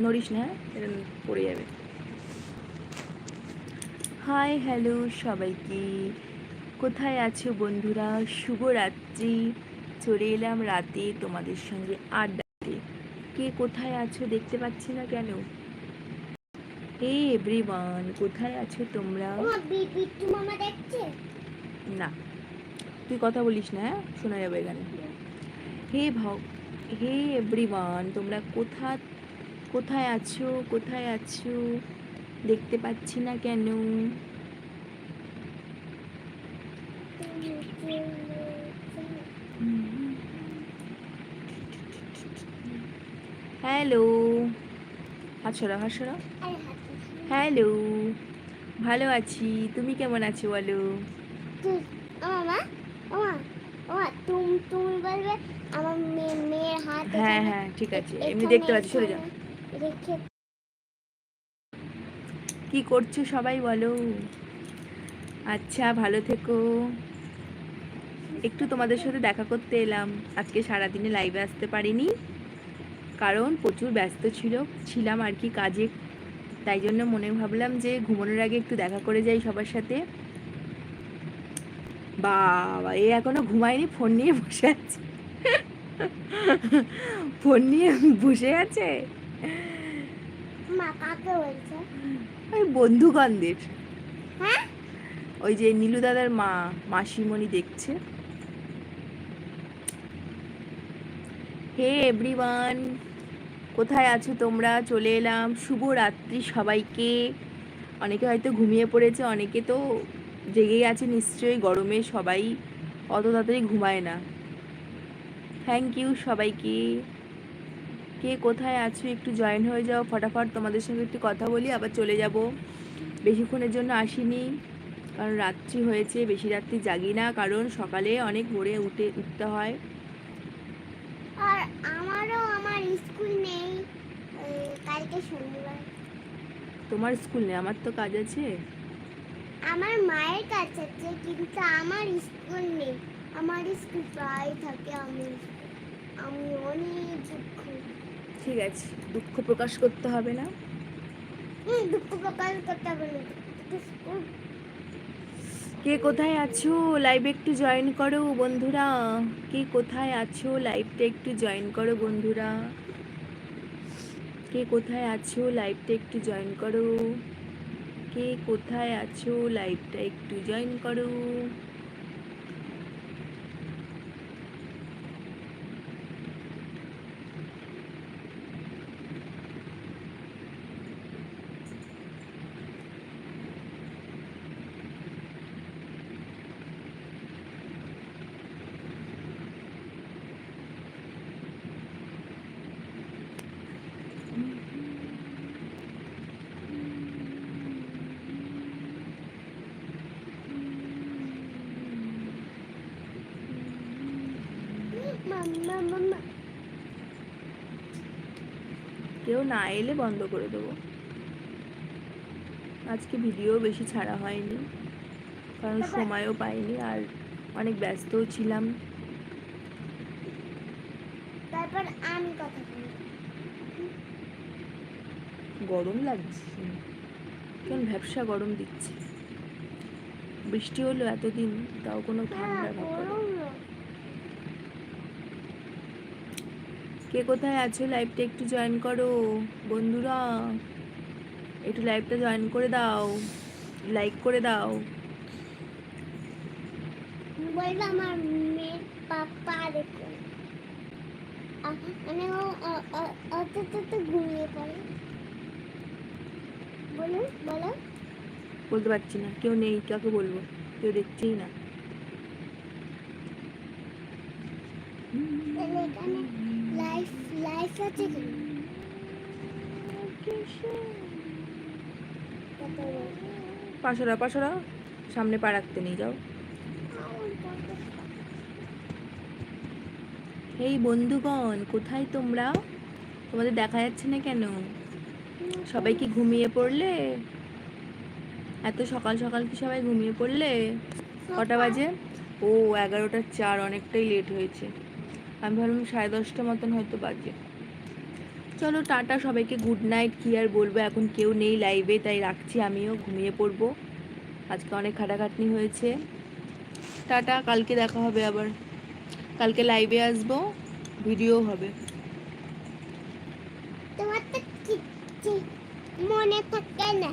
নড়িস না? হ্যাঁ? এটা পড়ে যাবে। হাই হ্যালো সবাইকে। কোথায় আছো বন্ধুরা? শুভরাত্রি। চলে এলাম রাতে তোমাদের সঙ্গে আড্ডাতে। কে কোথায় আছো দেখতে পাচ্ছি না কেন? হে এভরিওয়ান কোথায় আছো তোমরা? না। তুই কথা বলিস না হ্যাঁ? শোনা যাবে এখানে। হে ভাও হে এভরিওয়ান তোমরা কোথা কোথায় আছো কোথায় আছো দেখতে পাচ্ছি না কেন হ্যালো হাসরা হাসরা হ্যালো ভালো আছি তুমি কেমন আছো বলো তুমি আমার হ্যাঁ হ্যাঁ ঠিক আছে এমনি দেখতে পাচ্ছি সরে যা এখানে কি করছ সবাই বলো? আচ্ছা ভালো থেকো। একটু তোমাদের সাথে দেখা করতে এলাম। আজকে সারাদিনে লাইভে আসতে পারিনি। কারণ প্রচুর ব্যস্ত ছিল, ছিলাম আর কি কাজে। তাই জন্য মনে ভাবলাম যে ঘুমানোর আগে একটু দেখা করে যাই সবার সাথে। বাবা, এ এখনও ঘুমায়নি, ফোন নিয়ে বসে আছে। ফোন নিয়ে বসে আছে? মা কাকে বলছে? ওই বন্ধুগণদের। হ্যাঁ? ওই যে নীলু দাদার মা মাসিমণি দেখছে। হে এভরিওয়ান কোথায় আছো তোমরা? চলে এলাম। শুভ রাত্রি সবাইকে। অনেকে হয়তো ঘুমিয়ে পড়েছে অনেকে তো জেগেই আছে নিশ্চয়ই গরমে সবাই অত তাড়াতাড়ি ঘুমায় না। থ্যাংক ইউ সবাইকে। কে কোথায় আছো? একটু জয়েন হয়ে যাও ফটাফট তোমাদের সঙ্গে একটু কথা বলি আবার চলে যাব। বেশিক্ষণের জন্য আসিনি কারণ রাত্রি হয়েছে বেশি রাত্রি জাগি না কারণ সকালে অনেক ভোরে উঠে উঠতে হয়। আর আমারও আমার স্কুল নেই কালকে শনিবার। তোমার স্কুল নেই আমার তো কাজ আছে। আমার মায়ের কাছে আছে কিন্তু আমার স্কুল নেই। আমার স্কুল প্রায় থাকে আমি আমি অনেক ঠিক আছে দুঃখ প্রকাশ করতে হবে না। দুঃখ প্রকাশ করতে হবে না। কে কোথায় আছো? লাইভে একটু জয়েন করো বন্ধুরা। কে কোথায় আছো? লাইভটা একটু জয়েন করো বন্ধুরা। কে কোথায় আছো? লাইভটা একটু জয়েন করো। কে কোথায় আছো? লাইভটা একটু জয়েন করো। কেউ না এলে বন্ধ করে দেবো। আজকে ভিডিও বেশি ছাড়া হয়নি কারণ সময়ও পাইনি আর অনেক ব্যস্তও ছিলাম। তারপর আমি কথা গরম লাগছে কেমন ভ্যাবসা গরম দিচ্ছে। বৃষ্টি হলো এতদিন তাও কোনো ঠান্ডা হ্যাঁ, ভাব নেই। গরম না। কে কোথায় আছো লাইভটা একটু জয়েন করো বন্ধুরা। একটু লাইভটা জয়েন করে দাও লাইক করে দাও। আমার মেয়ের পাপা মানে ও অ- অ- অত তো তো ঘুমিয়ে পড়ে। বলুন বলো। বলতে পারছি না কেউ নেই কাকে বলব কেউ দেখছেই না তাহলে এখানে লাইফ আছে পাশরা পাশরা সামনে পা রাখতে নিয়ে যাও। এই বন্ধুগণ কোথায় তোমরা? তোমাদের দেখা যাচ্ছে না কেন? সবাই কি ঘুমিয়ে পড়লে? এত সকাল সকাল কি সবাই ঘুমিয়ে পড়লে? কটা বাজে? ও এগারোটার চার অনেকটাই লেট হয়েছে। আমি ভাবলাম সাড়ে দশটা মতন হয়তো বাজে। চলো, টাটা, সবাইকে গুড নাইট কি আর বলব, এখন কেউ নেই লাইভে তাই রাখছি আমিও, ঘুমিয়ে পড়ব। আজকে অনেক খাটাখাটনি হয়েছে। টাটা, কালকে দেখা হবে আবার। কালকে লাইভে আসব ভিডিও হবে। মনে থাকে না।